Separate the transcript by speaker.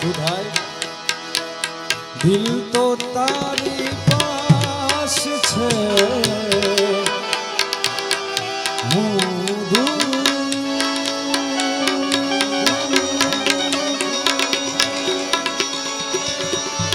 Speaker 1: શું થાય દિલ તો તારી પાસ છે